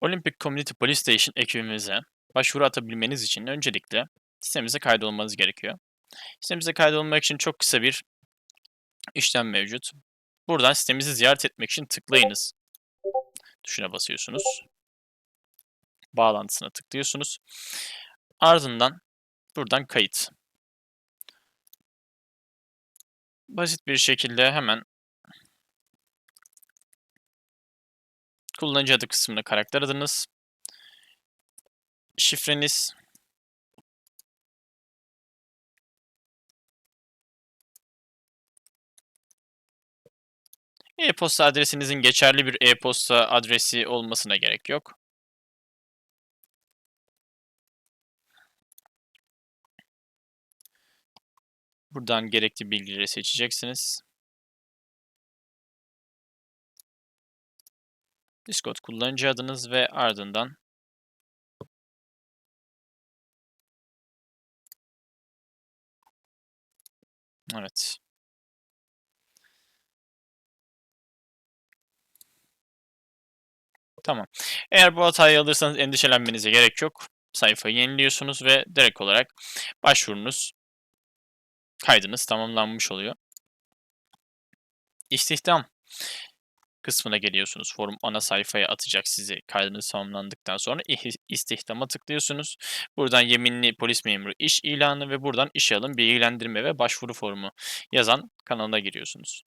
Olympic Community Police Station ekibimize başvuru atabilmeniz için öncelikle sitemize kaydolmanız gerekiyor. Sitemize kaydolmak için çok kısa bir işlem mevcut. Buradan sitemizi ziyaret etmek için tıklayınız tuşuna basıyorsunuz. Bağlantısına tıklıyorsunuz. Ardından buradan kayıt. Basit bir şekilde hemen kullanıcı adı kısmına karakter adınız, şifreniz, e-posta adresinizin geçerli bir e-posta adresi olmasına gerek yok. Buradan gerekli bilgileri seçeceksiniz. Discord kullanıcı adınız ve ardından Evet. Tamam. Eğer bu hatayı alırsanız endişelenmenize gerek yok. Sayfayı yeniliyorsunuz ve direkt olarak başvurunuz kaydınız tamamlanmış oluyor. İstihdam kısmına geliyorsunuz. Forum ana sayfaya atacak sizi kaydınız tamamlandıktan sonra İh- istihdama tıklıyorsunuz. Buradan yeminli polis memuru iş ilanı ve buradan işe alım bilgilendirme ve başvuru formu yazan kanalına giriyorsunuz.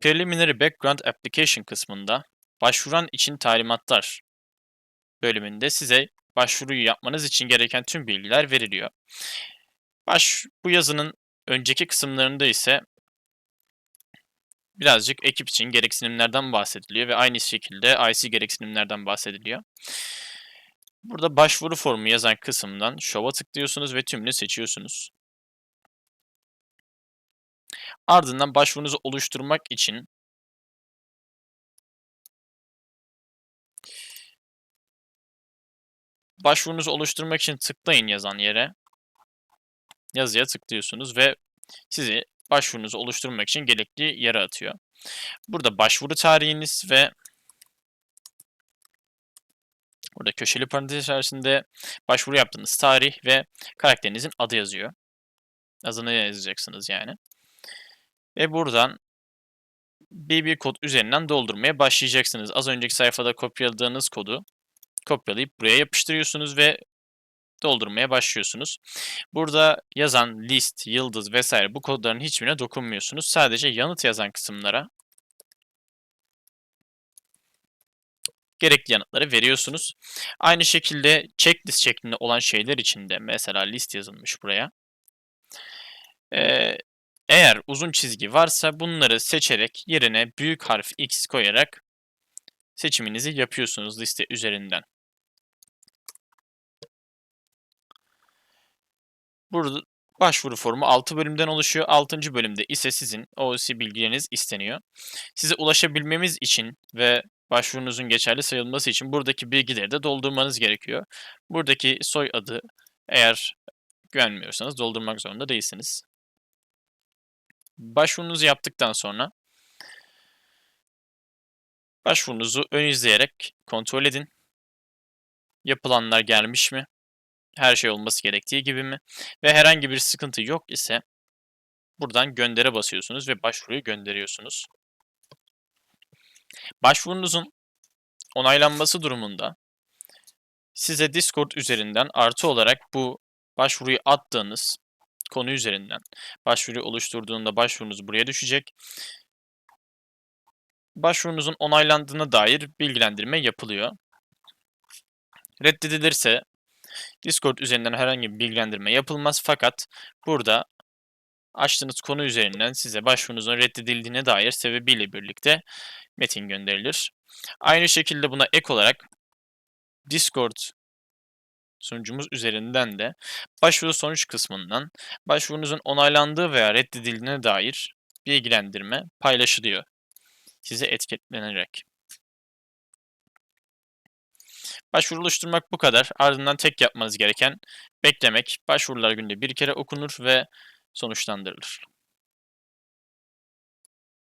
Preliminary Background Application kısmında başvuran için talimatlar bölümünde size başvuruyu yapmanız için gereken tüm bilgiler veriliyor. Baş, bu yazının önceki kısımlarında ise birazcık ekip için gereksinimlerden bahsediliyor ve aynı şekilde IC gereksinimlerden bahsediliyor. Burada başvuru formu yazan kısımdan Show'a tıklıyorsunuz ve tümünü seçiyorsunuz. Ardından başvurunuzu oluşturmak için başvurunuzu oluşturmak için tıklayın yazan yere. Yazıya tıklıyorsunuz ve sizi başvurunuzu oluşturmak için gerekli yere atıyor. Burada başvuru tarihiniz ve burada köşeli parantez içerisinde başvuru yaptığınız tarih ve karakterinizin adı yazıyor. Adını yazacaksınız yani. Ve buradan BB kod üzerinden doldurmaya başlayacaksınız. Az önceki sayfada kopyaladığınız kodu kopyalayıp buraya yapıştırıyorsunuz ve doldurmaya başlıyorsunuz. Burada yazan list, yıldız vesaire bu kodların hiçbirine dokunmuyorsunuz. Sadece yanıt yazan kısımlara gerekli yanıtları veriyorsunuz. Aynı şekilde checklist şeklinde olan şeyler için de mesela list yazılmış buraya. Eğer uzun çizgi varsa bunları seçerek yerine büyük harf X koyarak seçiminizi yapıyorsunuz liste üzerinden. Burada başvuru formu 6 bölümden oluşuyor. 6. bölümde ise sizin OOC bilgileriniz isteniyor. Size ulaşabilmemiz için ve başvurunuzun geçerli sayılması için buradaki bilgileri de doldurmanız gerekiyor. Buradaki soy adı eğer güvenmiyorsanız doldurmak zorunda değilsiniz. Başvurunuzu yaptıktan sonra başvurunuzu ön izleyerek kontrol edin. Yapılanlar gelmiş mi? Her şey olması gerektiği gibi mi? Ve herhangi bir sıkıntı yok ise buradan göndere basıyorsunuz ve başvuruyu gönderiyorsunuz. Başvurunuzun onaylanması durumunda size Discord üzerinden artı olarak bu başvuruyu attığınız konu üzerinden başvuruyu oluşturduğunda başvurunuz buraya düşecek. Başvurunuzun onaylandığına dair bilgilendirme yapılıyor. Reddedilirse Discord üzerinden herhangi bir bilgilendirme yapılmaz fakat burada açtığınız konu üzerinden size başvurunuzun reddedildiğine dair sebebiyle birlikte metin gönderilir. Aynı şekilde buna ek olarak Discord sunucumuz üzerinden de başvuru sonuç kısmından başvurunuzun onaylandığı veya reddedildiğine dair bilgilendirme paylaşılıyor size etiketlenerek. Başvuru oluşturmak bu kadar. Ardından tek yapmanız gereken beklemek. Başvurular günde bir kere okunur ve sonuçlandırılır.